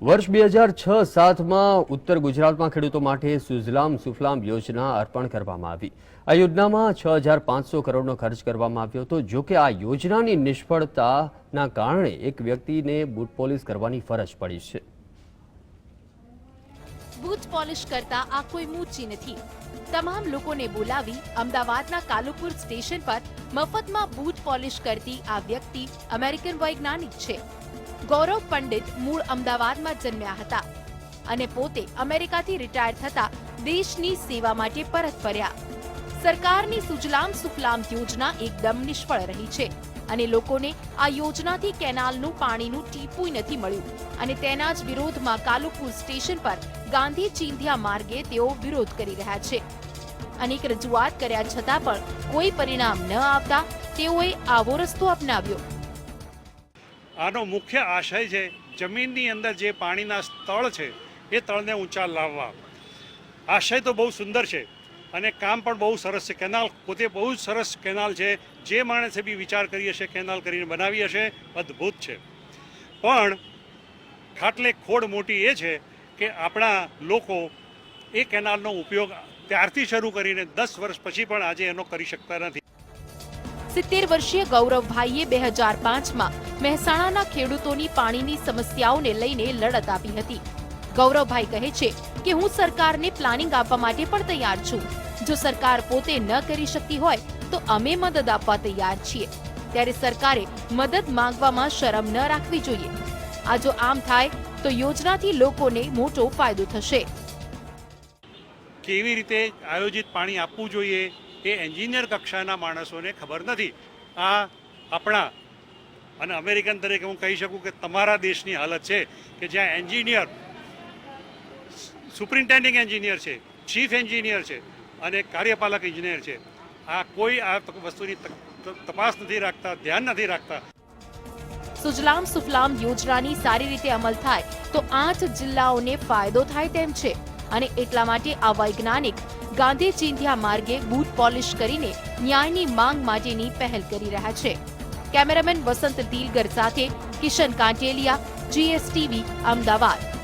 વર્ષ બે હજાર છ સાતમાં ઉત્તર ગુજરાતમાં ખેડૂતો માટે સુજલામ સુફલામ યોજના અર્પણ કરવામાં આવી. આ યોજનામાં છ હજાર પાંચસો કરોડનો ખર્ચ કરવામાં આવ્યો હતો, જો કે આ યોજનાની નિષ્ફળતાના કારણે એક વ્યક્તિને બૂટ પોલિશ કરવાની ફરજ પડી છે. બૂટ પોલિશ કરતા આ કોઈ મૂર્ચી નથી. તમામ લોકોને બોલાવી અમદાવાદના કાલુપુર સ્ટેશન પર મફતમાં બૂટ પોલિશ કરતી આ વ્યક્તિ અમેરિકન વૈજ્ઞાનિક છે. ગૌરવ પંડિત મૂળ અમદાવાદમાં જન્મ્યા હતા અને પોતે અમેરિકાથી રિટાયર થતા દેશની સેવા માટે પરત ફર્યા. સરકારની સુજલામ સુફલામ યોજના એકદમ નિષ્ફળ રહી છે અને લોકોને આ યોજનાથી કેનાલનું પાણીનું ટીપું નથી મળ્યું અને તેના જ વિરોધમાં કાલુપુર સ્ટેશન પર ગાંધી ચિંધિયા માર્ગે તેઓ વિરોધ કરી રહ્યા છે. અનેક રજૂઆત કર્યા છતાં પણ કોઈ પરિણામ ન આવતા તેઓએ આવો રસ્તો અપનાવ્યો. આનો મુખ્ય આશય છે, જમીનની અંદર જે પાણીના સ્થળ છે, એ તળને ઊંચા લાવવા. આશય તો બહુ સુંદર છે અને કામ પણ બહુ સરસ છે. કેનાલ પોતે બહુ જ સરસ કેનાલ છે. જે માણસે બી વિચાર કરી હશે, કેનાલ કરીને બનાવી હશે, અદ્ભુત છે. પણ ખાટલે ખોડ મોટી એ છે કે આપણા લોકો એ કેનાલનો ઉપયોગ ત્યારથી શરૂ કરીને દસ વર્ષ પછી પણ આજે એનો કરી શકતા નથી. સિત્તેર વર્ષીય ગૌરવભાઈએ બે હજાર પાંચમાં મહેસાણાના ખેડૂતોની પાણીની સમસ્યાઓને લઈને લડત આપી હતી. ગૌરવભાઈ કહે છે કે હું સરકારને પ્લાનિંગ આપવા માટે પણ તૈયાર છું. જો સરકાર પોતે ન કરી શકતી હોય, તો અમે મદદ આપવા તૈયાર છીએ. ત્યારે સરકારે મદદ માંગવામાં શરમ ન રાખવી જોઈએ. આ જો આમ થાય, તો યોજનાથી લોકોને મોટો ફાયદો થશે. કેવી રીતે આયોજિત પાણી આપવું જોઈએ, એ એન્જિનિયર કક્ષાના માણસોને ખબર નથી. આ આપણા અને અમેરિકન તરીકે હું કહી શકું કે તમારા દેશની હાલત છે કે જ્યાં એન્જિનિયર, સુપ્રિન્ટેન્ડિંગ એન્જિનિયર છે, ચીફ એન્જિનિયર છે અને કાર્યપાલક એન્જિનિયર છે. આ કોઈ આ વસ્તુની તપાસ નથી રાખતા, ધ્યાન નથી રાખતા. સુજલામ સુફલામ યોજનાની સારી રીતે અમલ થાય તો આઠ જિલ્લાઓને ફાયદો થાય તેમ છે. અને એટલા માટે આ વૈજ્ઞાનિક ગાંધી ચિંધ્યા માર્ગે બૂટ પોલિશ કરીને ન્યાયની માંગ માટેની પહેલ કરી રહ્યા છે. કેમેરામેન વસંત દિલગર સાથે કિશન કાંટેલિયા જીએસટીવી અમદાવાદ.